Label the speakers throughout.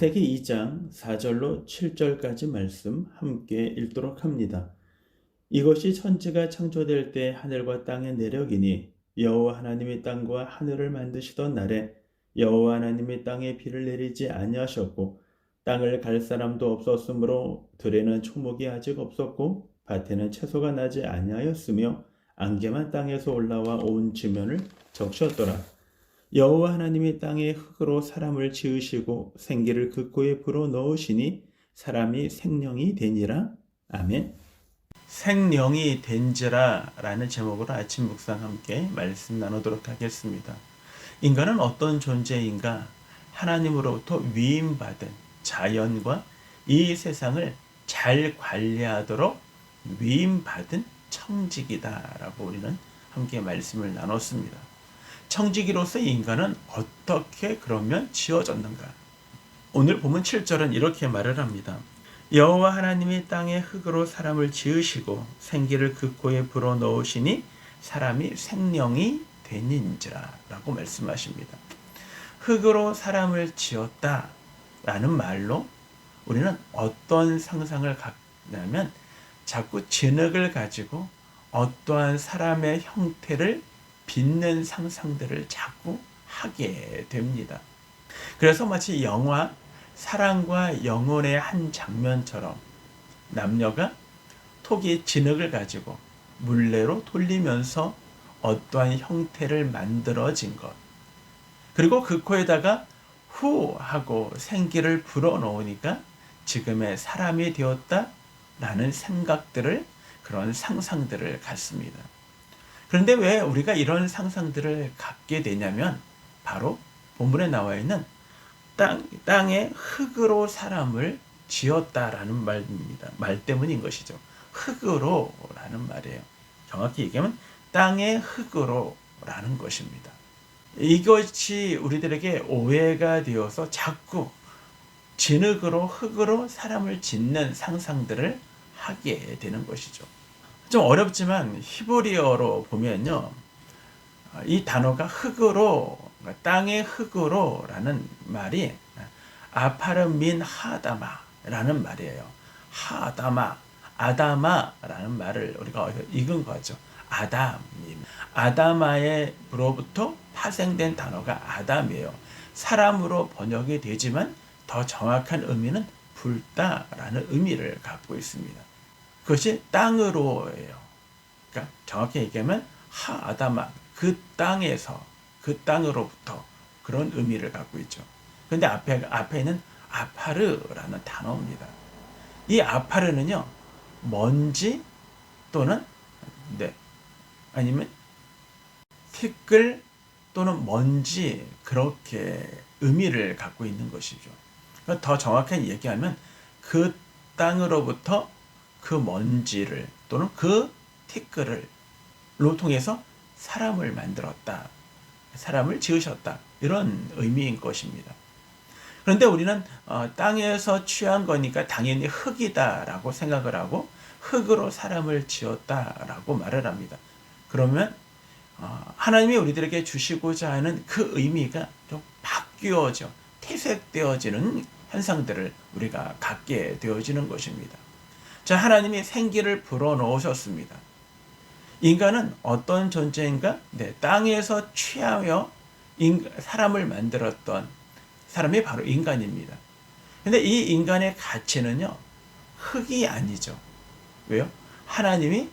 Speaker 1: 창세기 2장 4절로 7절까지 말씀 함께 읽도록 합니다. 이것이 천지가 창조될 때 하늘과 땅의 내력이니 여호와 하나님이 땅과 하늘을 만드시던 날에 여호와 하나님이 땅에 비를 내리지 아니하셨고 땅을 갈 사람도 없었으므로 들에는 초목이 아직 없었고 밭에는 채소가 나지 아니하였으며 안개만 땅에서 올라와 온 지면을 적셨더라. 여호와 하나님이 땅의 흙으로 사람을 지으시고 생기를 그 코에 불어 넣으시니 사람이 생명이 되니라. 아멘. 생명이 된지라 라는 제목으로 아침 묵상 함께 말씀 나누도록 하겠습니다. 인간은 어떤 존재인가? 하나님으로부터 위임받은 자연과 이 세상을 잘 관리하도록 위임받은 청직이다라고 우리는 함께 말씀을 나눴습니다. 청지기로서의 인간은 어떻게 그러면 지어졌는가? 오늘 보면 7절은 이렇게 말을 합니다. 여호와 하나님이 땅의 흙으로 사람을 지으시고 생기를 그 코에 불어 넣으시니 사람이 생명이 되는지라라고 말씀하십니다. 흙으로 사람을 지었다라는 말로 우리는 어떤 상상을 갖냐면 자꾸 진흙을 가지고 어떠한 사람의 형태를 빚는 상상들을 자꾸 하게 됩니다. 그래서 마치 영화 사랑과 영혼의 한 장면처럼 남녀가 톡이 진흙을 가지고 물레로 돌리면서 어떠한 형태를 만들어진 것. 그리고 그 코에다가 후 하고 생기를 불어넣으니까 지금의 사람이 되었다라는 생각들을 그런 상상들을 갖습니다. 그런데 왜 우리가 이런 상상들을 갖게 되냐면 바로 본문에 나와 있는 땅, 땅에 흙으로 사람을 지었다라는 말입니다. 말 때문인 것이죠. 흙으로라는 말이에요. 정확히 얘기하면 땅의 흙으로라는 것입니다. 이것이 우리들에게 오해가 되어서 자꾸 진흙으로 흙으로 사람을 짓는 상상들을 하게 되는 것이죠. 좀 어렵지만 히브리어로 보면요. 이 단어가 흙으로 그러니까 땅의 흙으로라는 말이 아파르민 하다마라는 말이에요. 하다마 아다마라는 말을 우리가 읽은 거죠. 아담님. 아다마의 로부터 파생된 단어가 아담이에요. 사람으로 번역이 되지만 더 정확한 의미는 불다라는 의미를 갖고 있습니다. 그것이 땅으로예요. 그러니까 정확히 얘기하면 하아담아 그 땅에서 그 땅으로부터 그런 의미를 갖고 있죠. 근데 앞에 앞에 는 아파르라는 단어입니다. 이 아파르는요 먼지 또는 네 아니면 티끌 또는 먼지 그렇게 의미를 갖고 있는 것이죠. 그러니까 더 정확하게 얘기하면 그 땅으로부터 그 먼지를 또는 그 티끌을로 통해서 사람을 만들었다. 사람을 지으셨다. 이런 의미인 것입니다. 그런데 우리는 어, 땅에서 취한 거니까 당연히 흙이다라고 생각을 하고 흙으로 사람을 지었다라고 말을 합니다. 그러면 어, 하나님이 우리들에게 주시고자 하는 그 의미가 좀 바뀌어져 퇴색되어지는 현상들을 우리가 갖게 되어지는 것입니다. 자, 하나님이 생기를 불어넣으셨습니다. 인간은 어떤 존재인가? 네, 땅에서 취하여 인간, 사람을 만들었던 사람이 바로 인간입니다. 근데 이 인간의 가치는요, 흙이 아니죠. 왜요? 하나님이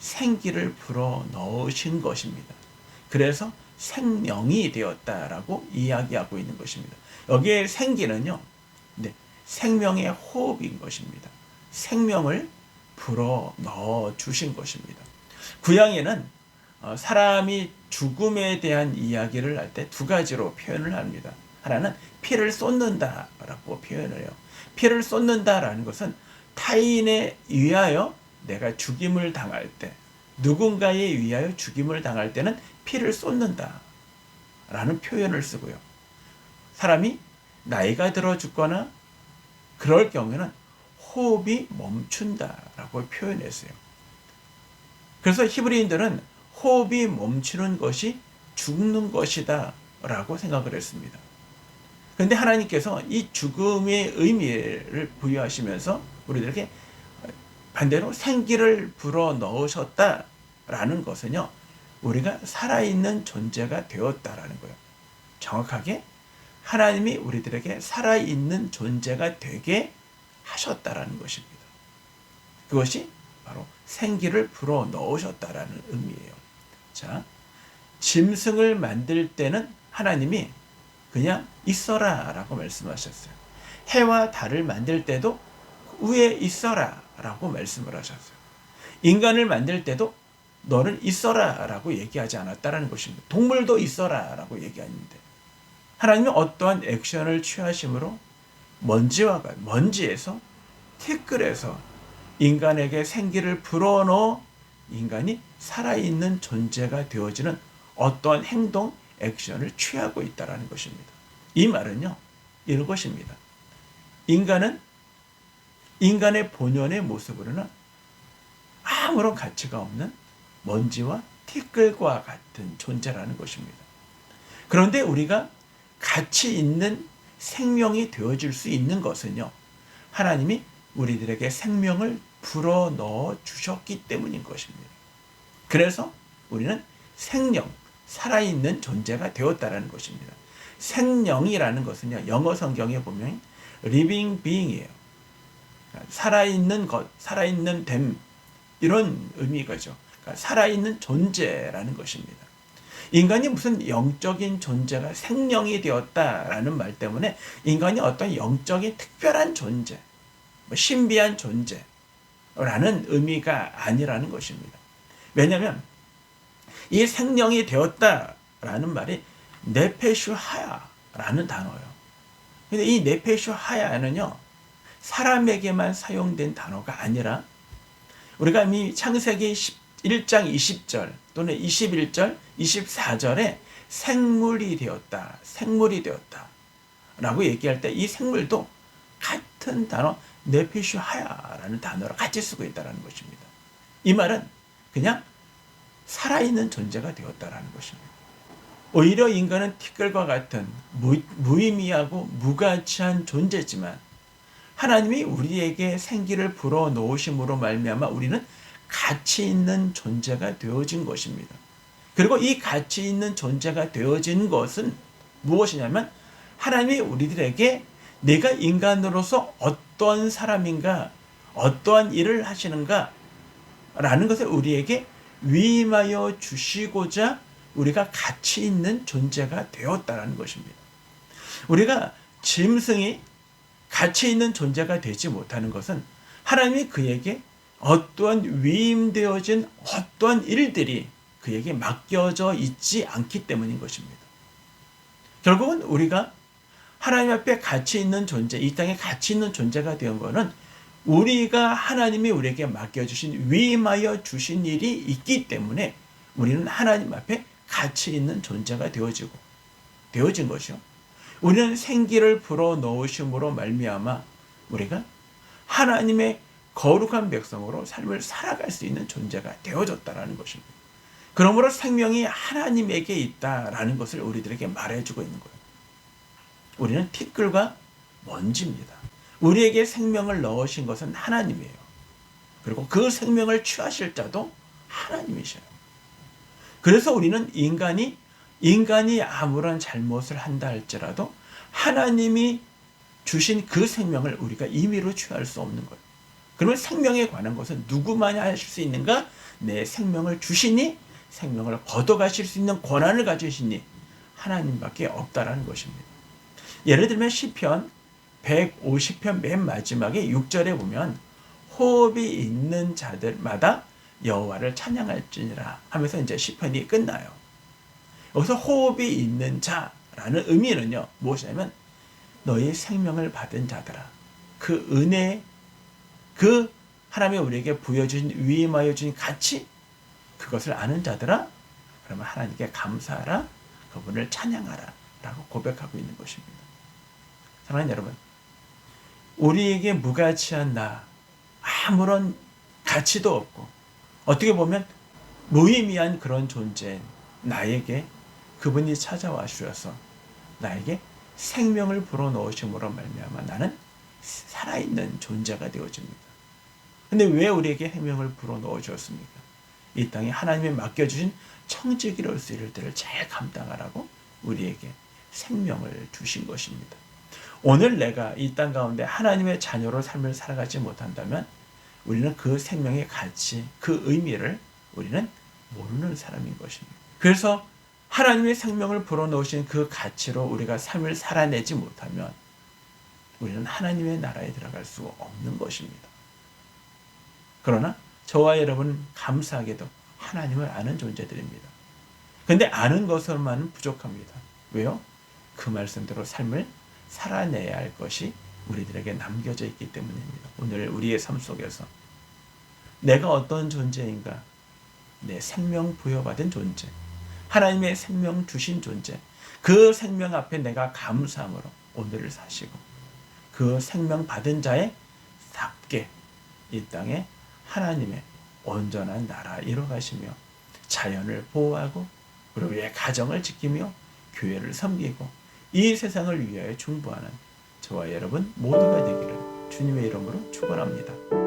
Speaker 1: 생기를 불어 넣으신 것입니다. 그래서 생명이 되었다라고 이야기하고 있는 것입니다. 여기에 생기는요, 네, 생명의 호흡인 것입니다. 생명을 불어 넣어 주신 것입니다. 구약에는 어, 사람이 죽음에 대한 이야기를 할 때 두 가지로 표현을 합니다. 하나는 피를 쏟는다라고 표현을 해요. 피를 쏟는다라는 것은 타인에 의하여 내가 죽임을 당할 때, 누군가에 의하여 죽임을 당할 때는 피를 쏟는다라는 표현을 쓰고요. 사람이 나이가 들어 죽거나 그럴 경우에는 호흡이 멈춘다라고 표현했어요. 그래서 히브리인들은 호흡이 멈추는 것이 죽는 것이다 라고 생각을 했습니다. 그런데 하나님께서 이 죽음의 의미를 부여하시면서 우리들에게 반대로 생기를 불어 넣으셨다라는 것은요, 우리가 살아있는 존재가 되었다라는 거예요. 정확하게 하나님이 우리들에게 살아있는 존재가 되게 하셨다라는 것입니다. 그것이 바로 생기를 불어 넣으셨다라는 의미예요. 자, 짐승을 만들 때는 하나님이 그냥 있어라 라고 말씀하셨어요. 해와 달을 만들 때도 위에 있어라 라고 말씀을 하셨어요. 인간을 만들 때도 너는 있어라 라고 얘기하지 않았다라는 것입니다. 동물도 있어라 라고 얘기하는데 하나님이 어떠한 액션을 취하심으로 먼지와 같 먼지에서 티끌에서 인간에게 생기를 불어넣어 인간이 살아있는 존재가 되어지는 어떤 행동, 액션을 취하고 있다라는 것입니다. 이 말은요. 이런 것입니다. 인간은 인간의 본연의 모습으로는 아무런 가치가 없는 먼지와 티끌과 같은 존재라는 것입니다. 그런데 우리가 가치 있는 생명이 되어줄 수 있는 것은요. 하나님이 우리들에게 생명을 불어 넣어 주셨기 때문인 것입니다. 그래서 우리는 생명, 살아있는 존재가 되었다라는 것입니다. 생명이라는 것은요, 영어 성경에 보면 living being이에요. 살아있는 것, 살아있는 됨, 이런 의미가죠. 그러니까 살아있는 존재라는 것입니다. 인간이 무슨 영적인 존재가 생명이 되었다라는 말 때문에 인간이 어떤 영적인 특별한 존재, 뭐 신비한 존재라는 의미가 아니라는 것입니다. 왜냐하면 이 생명이 되었다라는 말이 네페슈 하야라는 단어예요. 근데 이 네페슈 하야는요 사람에게만 사용된 단어가 아니라 우리가 이미 창세기 1장 20절 또는 21절 24절에 생물이 되었다. 생물이 되었다. 라고 얘기할 때 이 생물도 같은 단어 네피슈 하야라는 단어를 같이 쓰고 있다는 것입니다. 이 말은 그냥 살아있는 존재가 되었다라는 것입니다. 오히려 인간은 티끌과 같은 무, 무의미하고 무가치한 존재지만 하나님이 우리에게 생기를 불어 넣으심으로 말미암아 우리는 가치 있는 존재가 되어진 것입니다. 그리고 이 가치 있는 존재가 되어진 것은 무엇이냐면 하나님이 우리들에게 내가 인간으로서 어떠한 사람인가, 어떠한 일을 하시는가 라는 것을 우리에게 위임하여 주시고자 우리가 가치 있는 존재가 되었다라는 것입니다. 우리가 짐승이 가치 있는 존재가 되지 못하는 것은 하나님이 그에게 어떠한 위임되어진 어떠한 일들이 그에게 맡겨져 있지 않기 때문인 것입니다. 결국은 우리가 하나님 앞에 가치 있는 존재, 이 땅에 가치 있는 존재가 되 것은 우리가 하나님이 우리에게 맡겨주신 위임하여 주신 일이 있기 때문에 우리는 하나님 앞에 가치 있는 존재가 되어지고 되어진 것이요. 우리는 생기를 불어 넣으심으로 말미암아 우리가 하나님의 거룩한 백성으로 삶을 살아갈 수 있는 존재가 되어졌다라는 것입니다. 그러므로 생명이 하나님에게 있다라는 것을 우리들에게 말해주고 있는 거예요. 우리는 티끌과 먼지입니다. 우리에게 생명을 넣으신 것은 하나님이에요. 그리고 그 생명을 취하실 자도 하나님이셔요. 그래서 우리는 인간이 인간이 아무런 잘못을 한다 할지라도 하나님이 주신 그 생명을 우리가 임의로 취할 수 없는 거예요. 그러면 생명에 관한 것은 누구만이 할수 있는가? 내 생명을 주시니 생명을 거둬가실수 있는 권한을 가지시니 하나님밖에 없다라는 것입니다. 예를 들면 시편 150편 맨 마지막에 6절에 보면 호흡이 있는 자들마다 여호와를 찬양할지니라 하면서 이제 시편이 끝나요. 여기서 호흡이 있는 자라는 의미는요. 무엇이냐면 너희 생명을 받은 자들아 그 은혜 그 하나님이 우리에게 부여주신 위임하여 주신 가치 그것을 아는 자들아 그러면 하나님께 감사하라 그분을 찬양하라 라고 고백하고 있는 것입니다. 사랑하는 여러분 우리에게 무가치한 나 아무런 가치도 없고 어떻게 보면 무의미한 그런 존재인 나에게 그분이 찾아와 주셔서 나에게 생명을 불어넣으심으로 말미암아 나는 살아있는 존재가 되어집니다. 근데 왜 우리에게 생명을 불어넣어 주었습니까? 이 땅에 하나님이 맡겨주신 청지기로 쓰일 때를 잘 감당하라고 우리에게 생명을 주신 것입니다. 오늘 내가 이 땅 가운데 하나님의 자녀로 삶을 살아가지 못한다면 우리는 그 생명의 가치, 그 의미를 우리는 모르는 사람인 것입니다. 그래서 하나님의 생명을 불어넣으신 그 가치로 우리가 삶을 살아내지 못하면 우리는 하나님의 나라에 들어갈 수 없는 것입니다. 그러나 저와 여러분 감사하게도 하나님을 아는 존재들입니다. 근데 아는 것으로만 부족합니다. 왜요? 그 말씀대로 삶을 살아내야 할 것이 우리들에게 남겨져 있기 때문입니다. 오늘 우리의 삶 속에서 내가 어떤 존재인가? 내 생명 부여받은 존재. 하나님의 생명 주신 존재. 그 생명 앞에 내가 감사함으로 오늘을 사시고 그 생명 받은 자의 답게 이 땅에 하나님의 온전한 나라 이뤄가시며 자연을 보호하고 그리의 가정을 지키며 교회를 섬기고 이 세상을 위하여 중보하는 저와 여러분 모두가 되기를 주님의 이름으로 축원합니다.